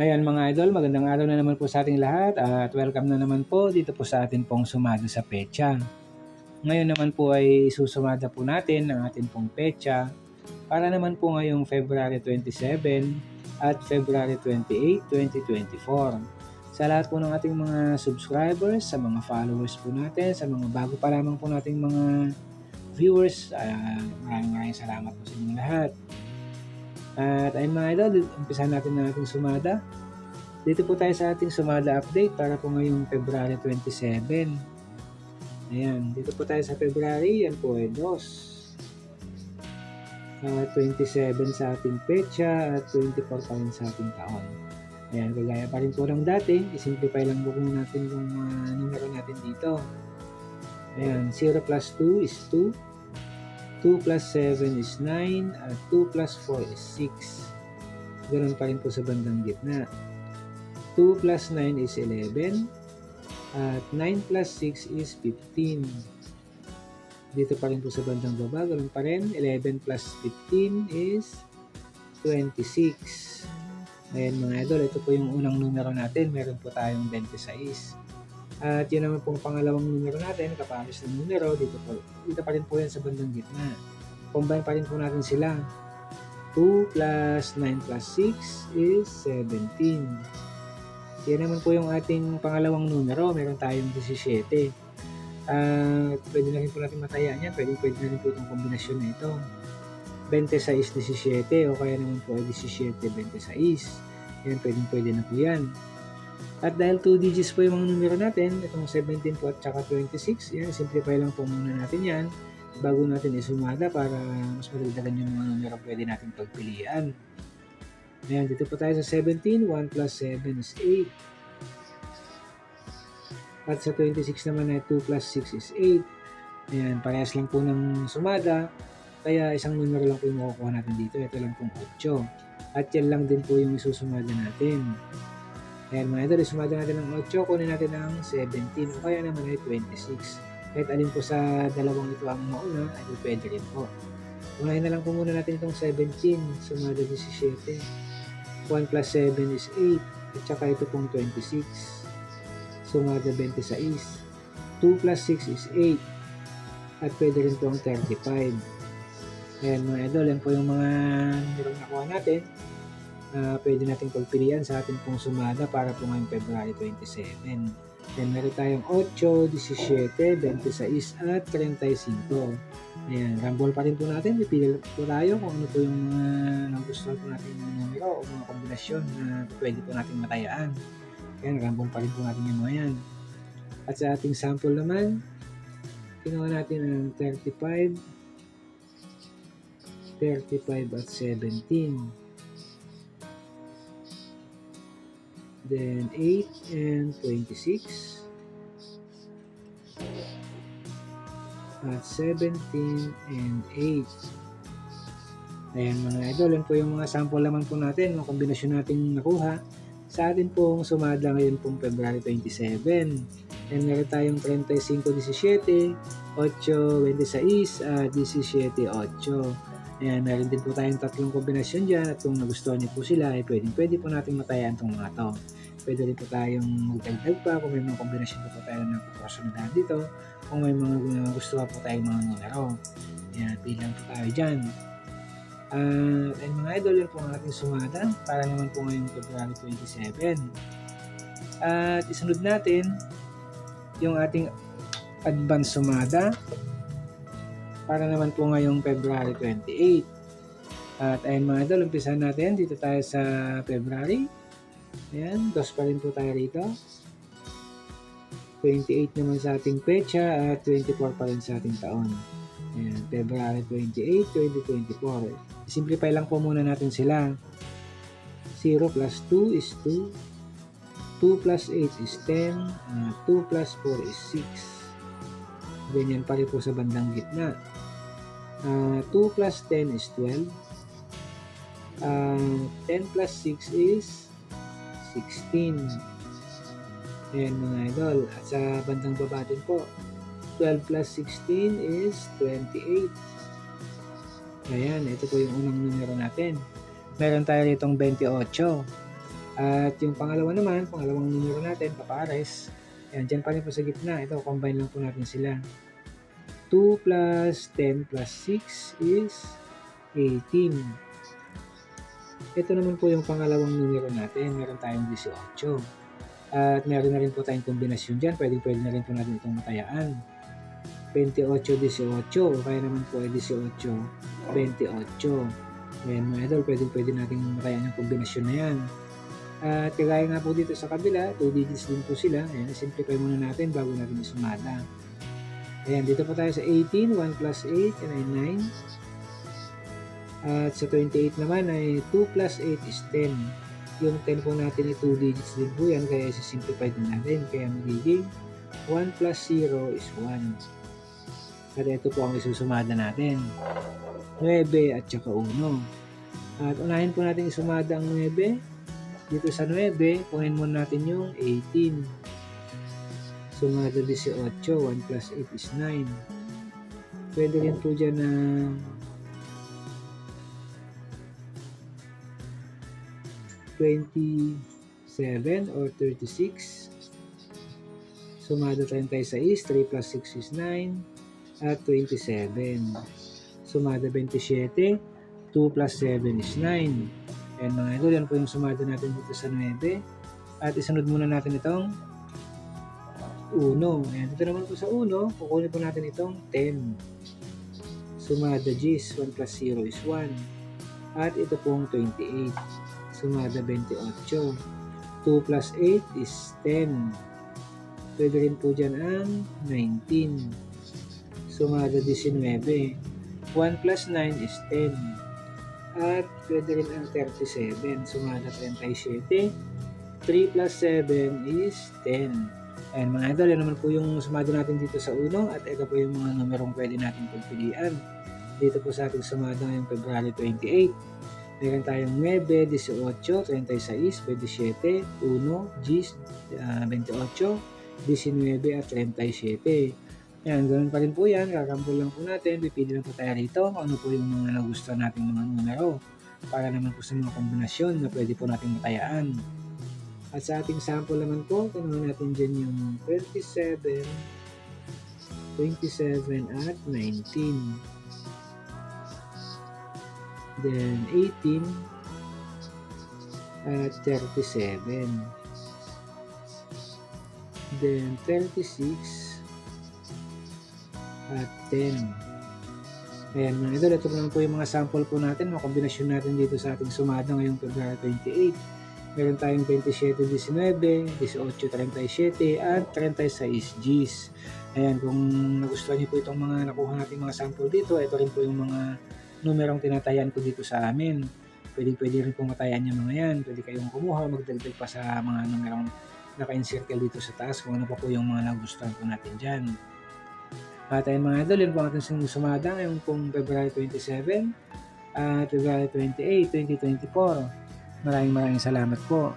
Ayan mga idol, magandang araw na naman po sa ating lahat at welcome na naman po dito po sa atin pong sumada sa pecha. Ngayon naman po ay susumada po natin ang ating pong pecha para naman po ngayong February 27 at February 28, 2024. Sa lahat po ng ating mga subscribers, sa mga followers po natin, sa mga bago pa lamang po nating mga viewers, uh, maraming maraming salamat po sa inyo lahat. At ayun mga idol, umpisahan natin na ating sumada. Dito po tayo sa ating sumada update para po ngayong February 27. Ayan, dito po tayo sa February, yan po ay 2. Uh, 27 sa ating pecha at 24 pa rin sa ating taon. Ayan, kagaya pa rin po ng dati, isimplify lang po natin yung uh, numero natin dito. Ayan, 0 plus 2 is 2. 2 plus 7 is 9 at 2 plus 4 is 6. Ganun pa rin po sa bandang gitna. 2 plus 9 is 11 at 9 plus 6 is 15. Dito pa rin po sa bandang baba, ganun pa rin. 11 plus 15 is 26. Ayan mga idol, ito po yung unang numero natin. Meron po tayong 26. At yun naman pong pangalawang numero natin, kapares ng numero, dito, po, dito pa rin po yan sa bandang gitna. Combine pa rin po natin sila. 2 plus 9 plus 6 is 17. Yan naman po yung ating pangalawang numero. Meron tayong 17. Uh, pwede na rin po natin matayaan yan. Pwede, pwede na rin po itong kombinasyon na ito. 26, 17 o kaya naman po ay 17, 26. Yan, pwede, pwede na po yan. At dahil 2 digits po yung mga numero natin, itong 17 po at saka 26, yan, simplify lang po muna natin yan bago natin isumada para mas madagdagan yung mga numero pwede natin pagpilian. Ayan, dito po tayo sa 17, 1 plus 7 is 8. At sa 26 naman ay 2 plus 6 is 8. Ayan, parehas lang po ng sumada. Kaya isang numero lang po yung makukuha natin dito. Ito lang pong 8. At yan lang din po yung isusumada natin. Ayan mga idol, sumada natin ng 8, kunin natin ng 17 o kaya naman ay 26. Kahit alin po sa dalawang ito ang mauna, ay pwede rin po. Unahin na lang po muna natin itong 17, sumada 17. 1 plus 7 is 8, at saka ito pong 26. Sumada 26. 2 plus 6 is 8. At pwede rin po ang 35. Ayan mga idol, yan po yung mga nirong nakuha natin uh, pwede nating pagpilian sa ating pong sumada para po ngayong February 27. Then meron tayong 8, 17, 26 at 35. Ayan, rumble pa rin po natin. Pipili po tayo kung ano po yung mga uh, nagustuhan po natin yung numero o mga kombinasyon na pwede po natin matayaan. Ayan, rumble pa rin po natin yung mga yan. At sa ating sample naman, ginawa natin ang 35, 35 at 17. Then 8 and 26 at 17 and 8 ayan mga idol yan po yung mga sample naman po natin mga kombinasyon natin nakuha. Sa atin pong sumada ngayon pong February 27 and meron tayong 35-17 8-26 at 17-8 Ayan, meron din po tayong tatlong kombinasyon dyan at kung nagustuhan niyo po sila, ay pwede, pwede po natin matayaan itong mga to. Pwede rin po tayong magdagdag pa kung may mga kombinasyon po, po tayo ng proporsyonalidad dito, kung may mga gusto pa po tayong mga numero. Ayan, bilang po tayo dyan. Uh, and mga idol, yun po ang ating sumada para naman po ngayong February 27. At isunod natin yung ating advance sumada para naman po ngayong February 28. At ayun mga idol, umpisa natin. Dito tayo sa February. Ayan, dos pa rin po tayo rito. 28 naman sa ating pecha at 24 pa rin sa ating taon. Ayan, February 28, 2024. Simplify lang po muna natin sila. 0 plus 2 is 2. 2 plus 8 is 10. Uh, 2 plus 4 is 6. Ganyan pa rin po sa bandang gitna. Uh, 2 plus 10 is 12. Uh, 10 plus 6 is 16. Ayan mga idol. At sa bandang baba din po, 12 plus 16 is 28. Ayan, ito po yung unang numero natin. Meron tayo ditong 28. At yung pangalawa naman, pangalawang numero natin, papares. Ayan, dyan pa rin po sa gitna. Ito, combine lang po natin sila. 2 plus 10 plus 6 is 18. Ito naman po yung pangalawang numero natin. Meron tayong 18. At meron na rin po tayong kombinasyon dyan. Pwede, pwede na rin po natin itong matayaan. 28, 18. O kaya naman po ay 18, 28. Ayan mga idol, pwede, pwede natin matayaan yung kombinasyon na yan. At kagaya nga po dito sa kabila, 2 digits din po sila. Ayan, simplify muna natin bago natin isumada. Ayan, dito po tayo sa 18, 1 plus 8, yan ay 9. At sa 28 naman ay 2 plus 8 is 10. Yung 10 po natin ay 2 digits din po yan, kaya isa-simplify din natin. Kaya magiging 1 plus 0 is 1. At ito po ang isusumada natin. 9 at saka 1. At unahin po natin isumada ang 9 dito sa 9, kunin muna natin yung 18. Sumada 18, 1 plus 8 is 9. Pwede rin po dyan na Twenty-seven or 36. Sumada 36, 3 plus 6 is 9. At 27. Sumada 27, 2 plus 7 is 9. Ayan mga idol, yan po yung sumada natin dito sa 9. At isunod muna natin itong 1. Ayan, dito naman po sa 1, kukunin po natin itong 10. Sumada G's, 1 plus 0 is 1. At ito pong 28. Sumada 28. 2 plus 8 is 10. Pwede rin po dyan ang 19. Sumada 19. 1 plus 9 is 10. At pwede rin ang 37. Sumada 37. 3 plus 7 is 10. Ayan mga idol, yan naman po yung sumada natin dito sa uno at ito po yung mga numerong pwede natin pagpilian. Dito po sa ating sumada ngayong February 28. Meron tayong 9, 18, 36, 27, 1, G's, uh, 28, 19 at 37. Yan, ganun pa rin po yan. Kakambol lang po natin. Pipili lang po tayo rito kung ano po yung mga nagustuhan nating mga numero para naman po sa mga kombinasyon na pwede po natin matayaan. At sa ating sample naman po, tanongin natin dyan yung 27, 27 at 19. Then 18 at 37. Then 36 at 10. Ayan mga idol, ito naman po yung mga sample po natin, mga kombinasyon natin dito sa ating sumada ngayong February 28. Meron tayong 27, 19, 18, 37, at 36 Gs. Ayan, kung nagustuhan niyo po itong mga nakuha nating mga sample dito, ito rin po yung mga numerong tinatayan ko dito sa amin. Pwede, pwede rin pong matayan yung mga yan. Pwede kayong kumuha, magdagdag pa sa mga numerong naka-encircle dito sa taas kung ano pa po yung mga nagustuhan po natin dyan. At ayun mga idol, yun po ating sumada ngayong pong February 27 at February 28, 2024. Maraming maraming salamat po.